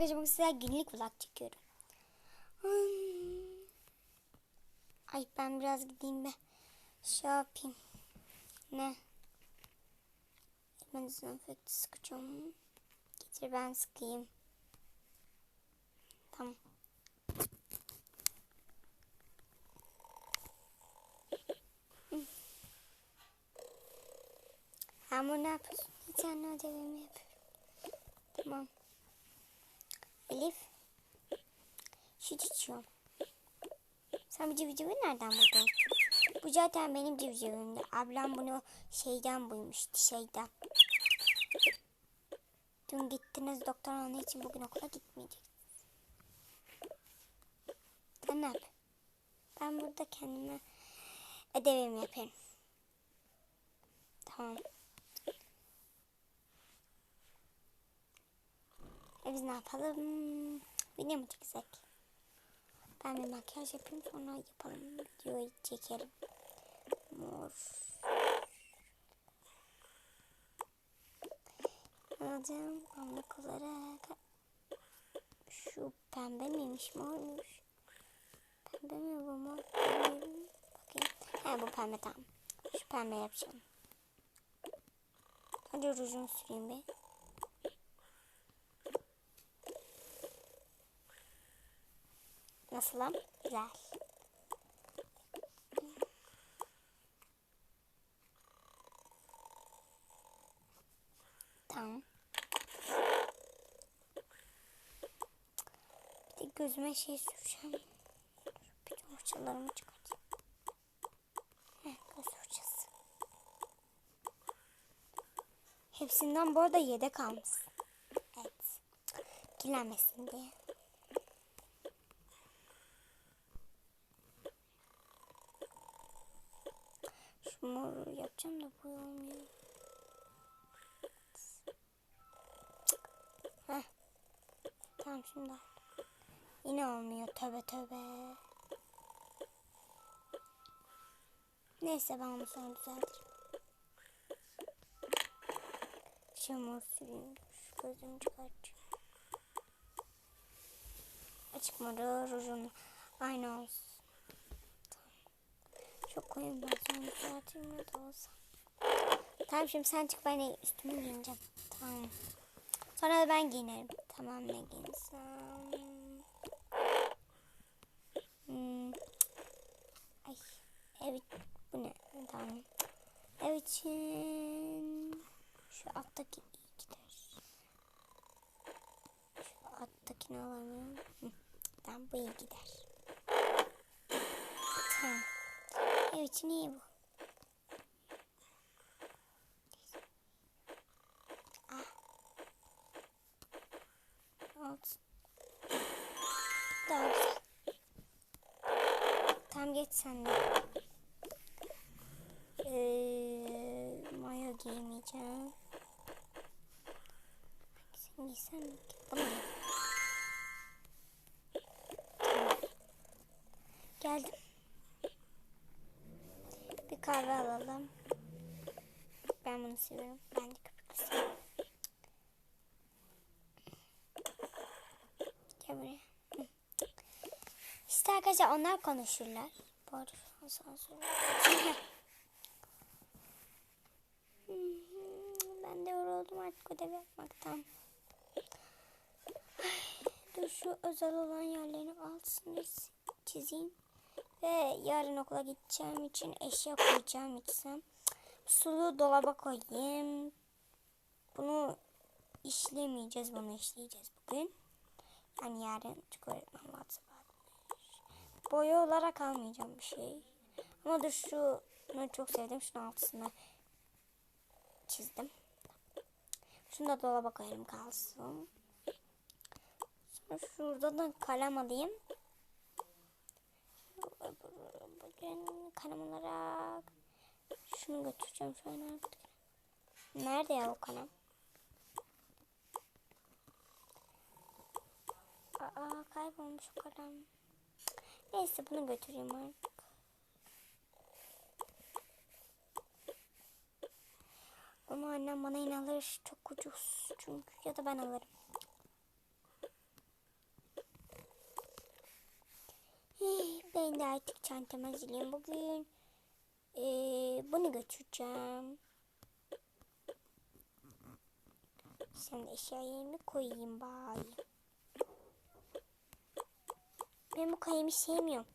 arkadaşlar bugün size günlük vlog çekiyorum. Hmm. Ay ben biraz gideyim be. Şey yapayım. Ne? Ben dezenfekte sıkacağım. Getir ben sıkayım. Tamam. Ama ne yapıyorsun? Hiç anne ödevimi yapıyorum. Tamam. Elif. Süt içiyorum. Sen bu civcivi nereden buldun? Bu zaten benim civcivimdi. Ablam bunu şeyden buymuştu şeyden. Dün gittiniz doktor onun için bugün okula gitmeyecek. Sen ne? Ben burada kendime ödevimi yapayım. Tamam. E biz ne yapalım? Video mu çeksek? Ben bir makyaj yapayım sonra yapalım. Videoyu çekelim. Mor. Alacağım pamuk olarak. Şu pembe miymiş mormuş? Pembe mi bu mor? Bakayım. He bu pembe tamam. Şu pembe yapacağım. Hadi rujumu süreyim be. Nasılım? Güzel. Tamam. Bir de gözüme şey süreceğim. De fırçalarımı çıkartayım. Heh, göz fırçası. Hepsinden bu arada yedek almışsın. Evet. Kirlenmesin diye. Şu mor yapacağım da bu olmuyor. Tamam şimdi. Yine olmuyor tövbe tövbe. Neyse ben onu sonra düzeltirim. Mor süreyim. Şu gözümü çıkartacağım. Açık moru rujunu aynı olsun. Koyun ben sonra düzelteyim ya da olsa. Tamam şimdi sen çık ben de üstümü giyineceğim. Tamam. Sonra da ben giyinerim. Tamam ne giyinsem. Hmm. Ay. Evet. Bu ne? Tamam. Ev için şu alttaki gider. Şu alttakini alamıyorum. Tamam bu iyi gider. Ev için iyi bu. Ah. Tamam geç sen de. Ee, mayo giymeyeceğim. Giysem ki? Bunu giy. Tamam. Geldim. Kahve alalım. Ben bunu seviyorum. Ben de köpüklü seviyorum. Gel buraya. İşte arkadaşlar onlar konuşurlar. Bu asansör. Ben de yoruldum artık ödev yapmaktan. Dur şu özel olan yerlerini altını çizeyim. Ve yarın okula gideceğim için eşya koyacağım içsem. Sulu dolaba koyayım. Bunu işlemeyeceğiz. Bunu işleyeceğiz bugün. Yani yarın çünkü öğretmen. Boya olarak almayacağım bir şey. Ama dur şunu çok sevdim. Şunun altısını çizdim. Şunu da dolaba koyarım kalsın. Sonra şurada da kalem alayım. Bugün kalem olarak şunu götüreceğim an artık. Nerede ya o kalem? Aa kaybolmuş o kalem. Neyse bunu götüreyim artık. Ama annem bana inanır çok ucuz çünkü ya da ben alırım. Ben de artık çantamı hazırlayayım. Bugün eee, bunu götüreceğim. Şimdi eşyalarımı koyayım bari. Ben bu kalemi sevmiyorum.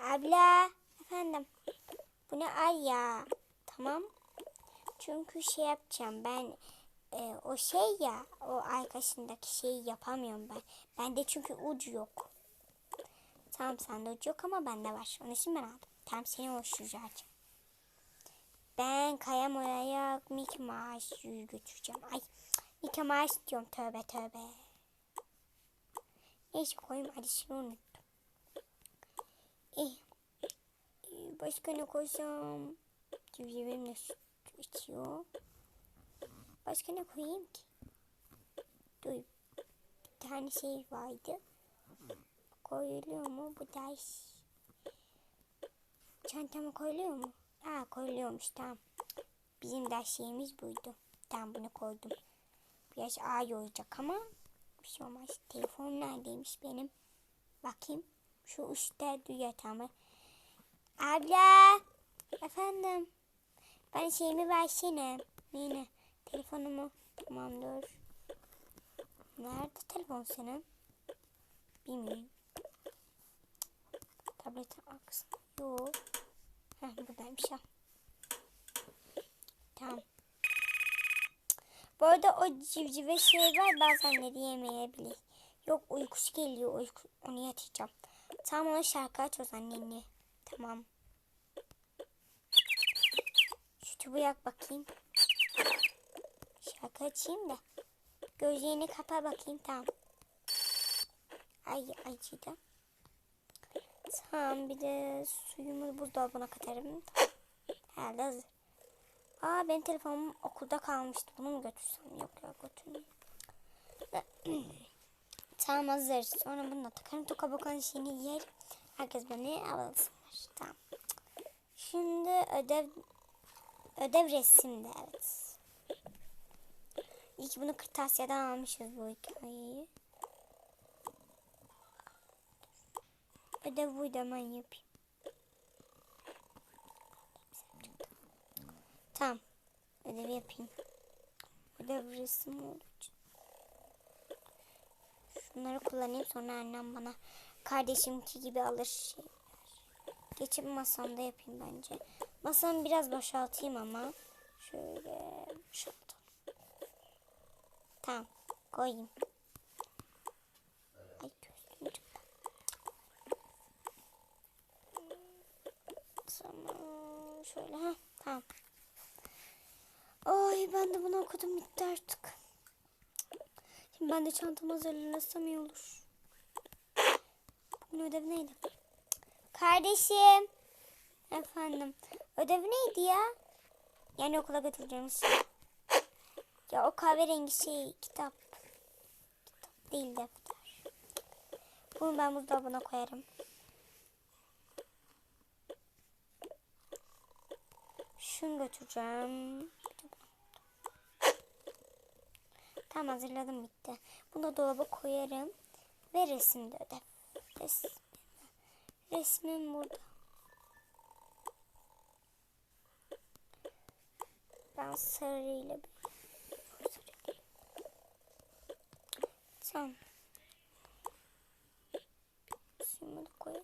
Abla. Efendim. Bu ne ay ya. Tamam. Çünkü şey yapacağım ben e, o şey ya o arkasındaki şeyi yapamıyorum ben. Bende çünkü ucu yok. Tamam sende ucu yok ama bende var. Onun için ben aldım. Tamam seni oluşturacağım. Ben Kaya Mora'ya Mickey Mouse'yu götüreceğim. Ay Mickey Mouse diyorum tövbe tövbe. Neyse koyayım hadi şunu unuttum. Ee, Başka ne koysam? Civcivim de süt içiyor. Başka ne koyayım ki? Dur. Bir tane şey vardı. Koyuluyor mu? Bu ders. Çantama koyuluyor mu? Ha koyuluyormuş tamam. Bizim ders şeyimiz buydu. Tamam bunu koydum. Biraz ağır olacak ama bir şey olmaz. Telefon neredeymiş benim? Bakayım. Şu üstte duyuyor tamam. Abla. Efendim. Ben şeyimi versene. Yine. Telefonumu. Tamamdır. Nerede telefon senin? Bilmiyorum. Tabletin arkasında. Yok. Heh, buradaymış ha. Tamam. Bu arada o civcive şey var bazenleri yemeyebilir. Yok uykusu geliyor. Uyku, onu yatacağım. Tamam ona şarkı aç o zaman ninni. Tamam. Şu tubu yak bakayım. Şarkı açayım da. Gözlerini kapa bakayım tamam. Ay acıdı. Tamam bir de suyumu buzdolabına katarım. Herhalde hazır. Aa benim telefonum okulda kalmıştı. Bunu mu götürsem? Yok ya götürmeyeyim. tamam hazır. Sonra bunu da takarım. Toka bakan şeyini yerim. Herkes beni alasınlar. Tamam. Şimdi ödev ödev resimde evet. İyi ki bunu kırtasiyeden almışız bu hikayeyi. Ödev buydu hemen yapayım. Tamam. Ödev yapayım. Ödev resim olduğu için. Şunları kullanayım sonra annem bana kardeşimki gibi alır şeyler. Geçip masamda yapayım bence. Masamı biraz boşaltayım ama. Şöyle boşaltalım. Tamam. Koyayım. Ay gözlüğüm çıktı. Tamam. Şöyle ha. Tamam. Ay ben de bunu okudum bitti artık. Şimdi ben de çantamı hazırlasam iyi olur. Bugün ödev neydi? Kardeşim. Efendim. Ödev neydi ya? Yani okula götüreceğimiz şey. Ya o kahverengi şey kitap. Kitap değil defter. Bunu ben buzdolabına koyarım. Şunu götüreceğim. Tamam hazırladım bitti. Bunu dolaba koyarım. Ve resimde ödev. Resim. Resmim burada. Ben sarıyla bir. Tamam. Şunu da.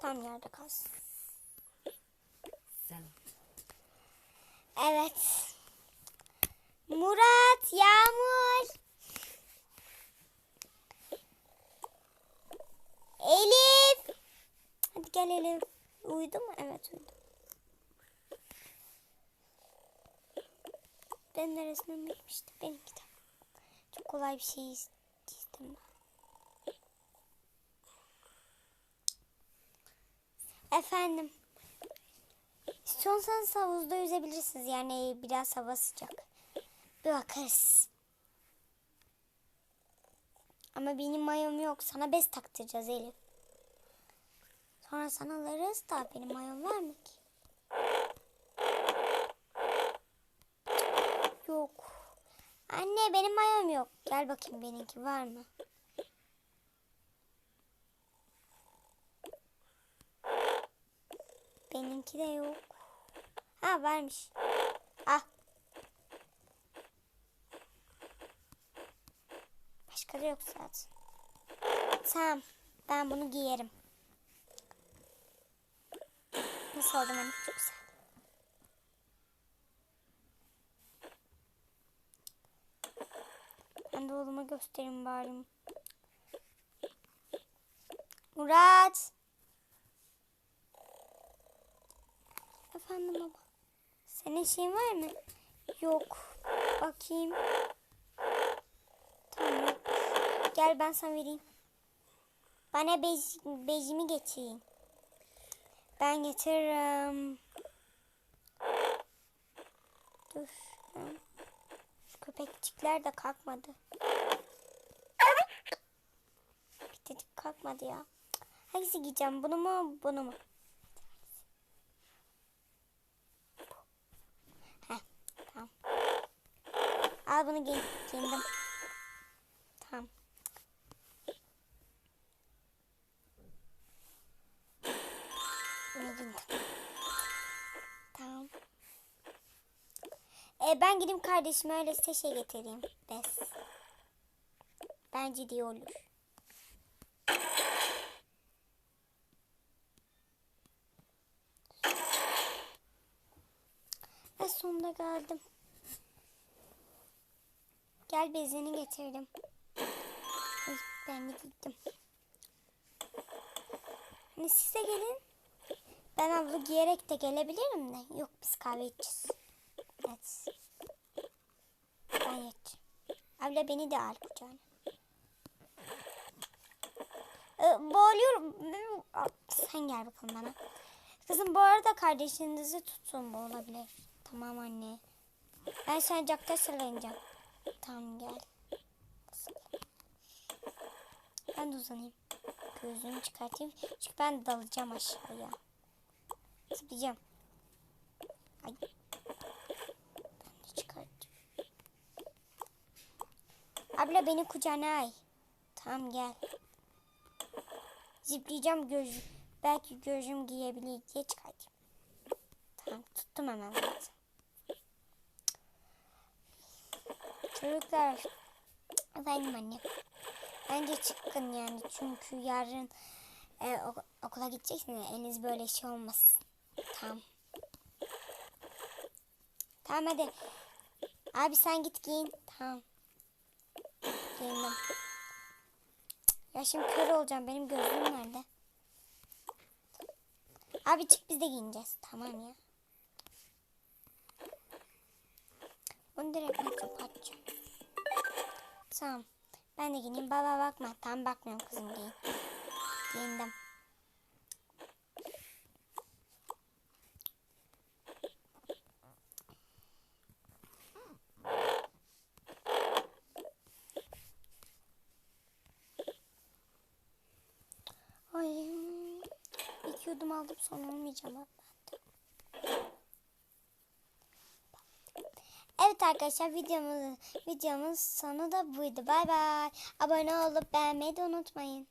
Tam yerde kalsın. Sen Evet. Murat, Yağmur. Elif. Hadi gel Elif. Uyudu mu? Evet uyudu. Benim de resmim bitmişti. Benim kitap. Çok kolay bir şey çizdim ben. Efendim. İstiyorsanız havuzda yüzebilirsiniz. Yani biraz hava sıcak. Bir bakarız. Ama benim mayom yok. Sana bez taktıracağız Elif. Sonra sana alırız da benim mayom var mı ki? Yok. Anne benim mayom yok. Gel bakayım benimki var mı? Benimki de yok. Ha varmış. Ah. Başka da yok zaten. Tamam. Ben bunu giyerim. Nasıl oldum hani? Çok güzel. Ben de oğluma göstereyim bari. Murat. Efendim baba. Senin şeyin var mı? Yok. Bakayım. Tamam. Gel ben sana vereyim. Bana bez, bezimi getireyim. Ben getiririm. Dur. Şu köpekçikler de kalkmadı. Bir dedik kalkmadı ya. Hangisi giyeceğim? Bunu mu? Bunu mu? Al bunu giy. Giyindim. Tamam. Bunu giyindim. Tamam. E, ben gideyim kardeşime öyle size şey getireyim. Bez. Bence de olur. Ve sonunda geldim. Gel bezini getirdim. Ben de gittim. Hani siz de gelin. Ben havlu giyerek de gelebilirim de. Yok biz kahve içeceğiz. Evet. Ben yat. Abla beni de al kucağına. Ee, boğuluyorum. Sen gel bakalım bana. Kızım bu arada kardeşinizi tutun bu olabilir. Tamam anne. Ben sancakta sallanacağım. Tamam gel. Ben de uzanayım. Gözümü çıkartayım. Çünkü ben dalacağım aşağıya. Zıplayacağım. Ay. Ben de çıkartacağım. Abla beni kucağına ay. Tamam gel. Zıplayacağım gözüm. Belki gözüm giyebilir diye çıkartayım. Tamam tuttum hemen zaten. Çocuklar. Efendim anne. Bence çıkın yani çünkü yarın e, ok- okula gideceksiniz. Eliniz böyle şey olmasın. Tamam. Tamam hadi. Abi sen git giyin. Tamam. Giyindim. Ya şimdi kör olacağım. Benim gözlüğüm nerede? Abi çık biz de giyineceğiz. Tamam ya. Bunu direkt ben kapatacağım. Tamam. Ben de giyineyim. Baba bakma. Tam bakmıyorum kızım giyin. Giyindim. Ay. İki yudum aldım sonra olmayacağım. bak ben de. Evet arkadaşlar videomuz videomuz sonu da buydu. Bay bay. Abone olup beğenmeyi de unutmayın.